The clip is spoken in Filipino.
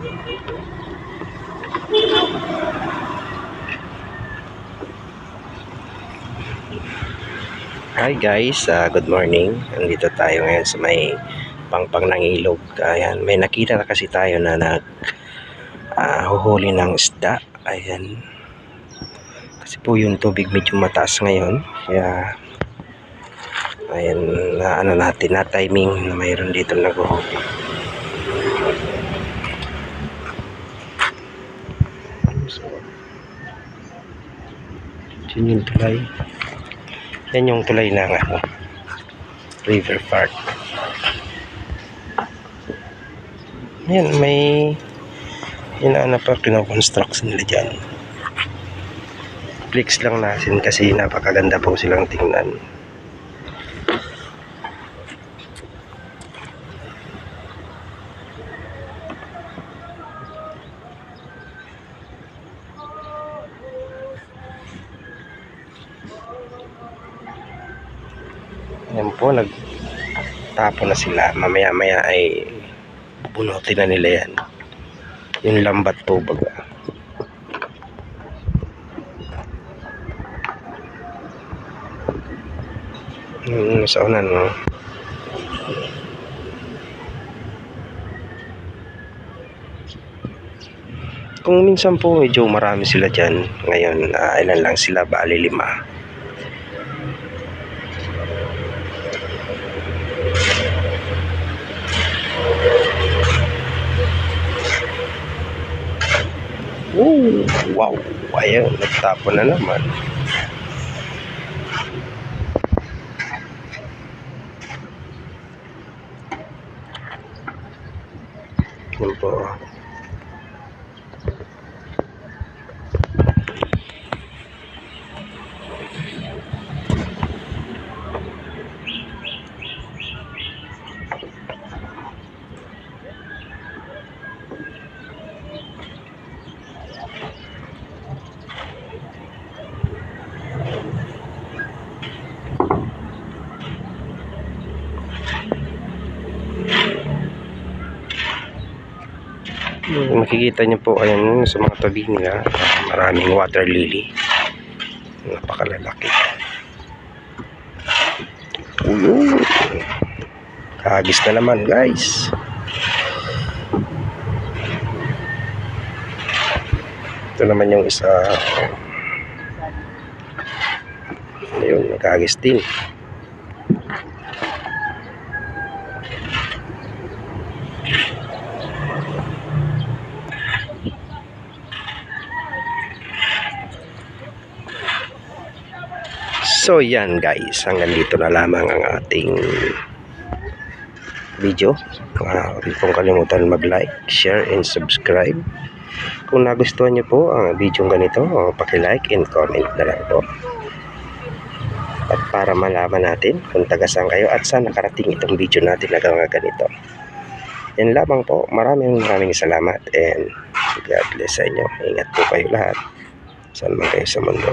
Hi guys, uh, good morning. Nandito tayo ngayon sa may pangpang ng ilog. Ayan, may nakita na kasi tayo na nag ah, huhuli ng isda. Ayan. Kasi po yung tubig medyo mataas ngayon. Kaya ayan na ano natin na timing na mayroon dito naghuhuli. Yun yung tulay. Yan yung tulay ng ano, River Park. Yan, may inaano pa kinoconstruct nila dyan. Flex lang natin kasi napakaganda po silang tingnan. Yan po, nagtapo na sila. Mamaya maya ay bubunutin na nila yan. Yung lambat po baga. Yung sa unan no. Kung minsan po medyo marami sila dyan. Ngayon, ah, ilan lang sila, bali lima. Oh, wow. Ayun, nagtapo na naman. Yun po. Yung makikita niyo po ayan sa mga tabi nila maraming water lily. Napakalalaki uyo kagis na naman guys. Ito naman yung isa. Ayun nakagis din So yan guys, hanggang dito na lamang ang ating video. Uh, huwag pong kalimutan mag-like, share, and subscribe. Kung nagustuhan niyo po ang video ganito, uh, paki-like and comment na lang po. At para malaman natin kung taga saan kayo at saan nakarating itong video natin na ganito. Yan lamang po. Maraming maraming salamat and God bless sa inyo. Ingat po kayo lahat. Saan man kayo sa mundo.